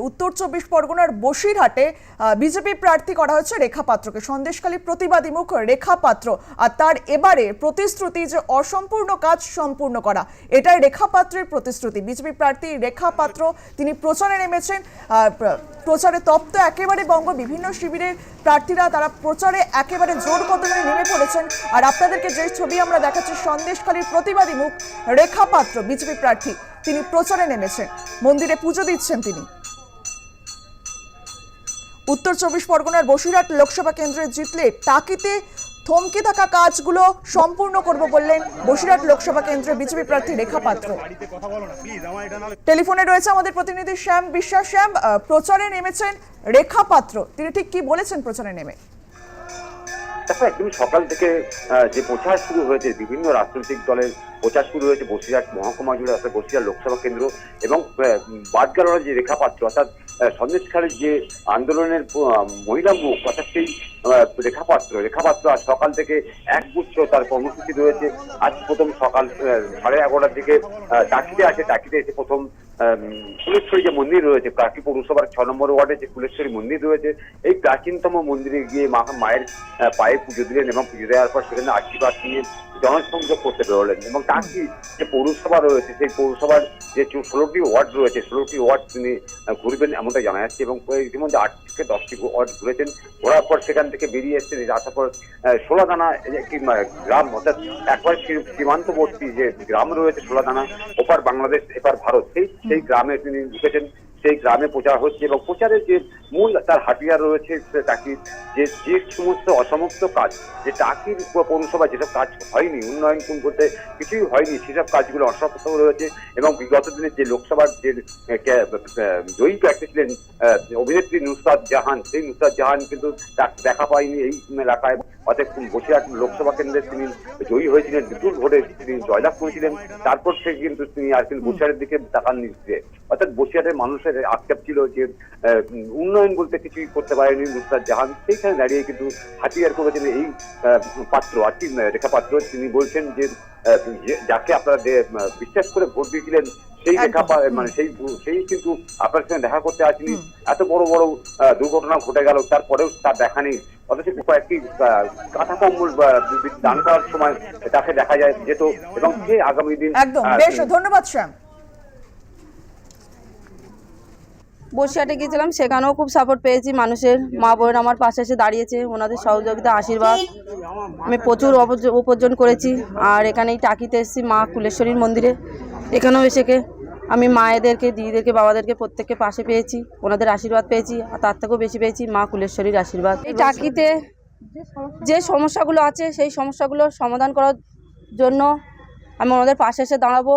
উত্তর চব্বিশ পরগনার বসিরহাটে বিজেপি প্রার্থী করা হচ্ছে রেখা পাত্রকে। সন্দেশখালী প্রতিবাদী মুখ রেখা পাত্র আর তার এবারে প্রতিশ্রুতি যে অসম্পূর্ণ কাজ সম্পূর্ণ করা, এটাই রেখা পাত্রের প্রতিশ্রুতি। বিজেপি প্রার্থী রেখা পাত্র, তিনি প্রচারে নেমেছেন প্রচারে তপ্ত একেবারে বঙ্গ, বিভিন্ন শিবিরের প্রার্থীরা তারা প্রচারে একেবারে জোর কদমে নেমে পড়েছেন। আর আপনাদেরকে যে ছবি আমরা দেখাচ্ছি, সন্দেশখালীর প্রতিবাদী মুখ রেখা পাত্র, বিজেপি প্রার্থী, তিনি প্রচারে নেমেছেন। মন্দিরে পুজো দিচ্ছেন তিনি। উত্তর চব্বিশ পরগনার বসিরহাট লোকসভা কেন্দ্রে জিতলে টাকিতে থমকে থাকা কাজগুলো সম্পূর্ণ করব বললেন বসিরহাট লোকসভা কেন্দ্রে বিজেপি প্রার্থী রেখা পাত্র। টেলিফোনে রয়েছে আমাদের প্রতিনিধি শ্যাম বিশ্বাস। শ্যাম প্রচারে নেমেছেন রেখা পাত্র। তিনি ঠিক কি বলেছেন প্রচারে নেমে? দেখো একদম সকাল থেকে যে প্রচার শুরু হয়েছে, বিভিন্ন রাজনৈতিক দলের প্রচার শুরু হয়েছে, বসিরহাট মহকুমা জুড়ে অর্থাৎ বসিরহাট লোকসভা কেন্দ্র এবং বাদগালোর যে রেখাপাত্র অর্থাৎ সন্দেশখালীর যে আন্দোলনের মহিলা মুখ, অর্থাৎ সেই রেখাপাত্র রেখাপাত্র আজ সকাল থেকে একগুচ্ছ তার কর্মসূচি রয়েছে। আজ প্রথম সকাল সাড়ে এগারোটার দিকে টাকিতে আসে টাকিতে এসে প্রথম কুলেশ্বরী যে মন্দির রয়েছে টাকি পৌরসভার ছ নম্বর ওয়ার্ডে যে কুলেশ্বরী মন্দির রয়েছে এই প্রাচীনতম মন্দিরে গিয়ে মা মায়ের পায়ে পুজো দিলেন এবং পুজো দেওয়ার পর সেখানে আশীর্বাদ নিয়ে জনসংযোগ করতে বেরোলেন। এবং টাকি যে পৌরসভা রয়েছে সেই পৌরসভার যে ষোলোটি ওয়ার্ড রয়েছে ষোলোটি ওয়ার্ড তিনি ঘুরবেন এমনটা জানা যাচ্ছে এবং ইতিমধ্যে আট থেকে দশটি ওয়ার্ড ঘুরেছেন। ঘোরার পর সেখান থেকে বেরিয়ে এসেছেন আসার পর আহ, সোলাদানা একটি গ্রাম অর্থাৎ একবার সীমান্তবর্তী যে গ্রাম রয়েছে সোলাদানা ওপার বাংলাদেশ এপার ভারত সেই সেই গ্রামে তিনি ঢুকেছেন সেই গ্রামে প্রচার হচ্ছে এবং প্রচারের যে মূল তার হাতিয়ার রয়েছে টাকির যে যে সমস্ত অসমস্ত কাজ, যে টাকির পৌরসভা যেসব কাজ হয়নি, উন্নয়ন কোন করতে কিছুই হয়নি, সেসব কাজগুলো অসফল রয়েছে এবং বিগত দিনে যে লোকসভার যে জয়ী প্রার্থী ছিলেন অভিনেত্রী নুসরাত জাহান, সেই নুসরাত জাহান কিন্তু দেখা পায়নি এই এলাকায়। অর্থাৎ বসিরহাট লোকসভা কেন্দ্রে তিনি জয়ী হয়েছিলেন বিপুল ভোটে তিনি জয়লাভ করেছিলেন তারপর থেকে কিন্তু তিনি আর কিন্তু বসিরহাটের দিকে তাকান নিচ্ছে অর্থাৎ বসিরহাটের মানুষের আক্ষেপ ছিল যে উন্নয়ন বলতে কিছুই করতে পারেনি নুসরাত জাহান সেইখানে দাঁড়িয়ে কিন্তু হাতিয়ার করেছেন এই আহ, পাত্র আর কি রেখা পাত্র তিনি বলছেন যে যাকে আপনারা বিশ্বাস করে ভোট দিয়েছিলেন সেই একদম। মানে সেই সেই কিন্তু আপনার সঙ্গে দেখা করতে আসেনি। এত বড় বড় দুর্ঘটনা ঘটে গেল তারপরেও তার দেখা নেই। অথচ কয়েকটি কাঁথা কম্বল দান করার সময় তাকে দেখা যায় যেত এবং সে আগামী দিন একদম বেশ ধন্যবাদ শ্যাম বসিরহাটে গিয়েছিলাম সেখানেও খুব সাপোর্ট পেয়েছি মানুষের মা বোন আমার পাশে এসে দাঁড়িয়েছে ওনাদের সহযোগিতা আশীর্বাদ। আমি প্রচুর উপার্জন করেছি আর এখানেই টাকিতে এসেছি মা কুলেশ্বরীর মন্দিরে। এখানেও এসেকে আমি মায়েদেরকে, দিদিদেরকে, বাবাদেরকে প্রত্যেককে পাশে পেয়েছি, ওনাদের আশীর্বাদ পেয়েছি, আর তার থেকেও বেশি পেয়েছি মা কুলেশ্বরীর আশীর্বাদ। এই টাকিতে যে সমস্যাগুলো আছে, সেই সমস্যাগুলোর সমাধান করার জন্য আমি ওনাদের পাশে এসে দাঁড়াবো।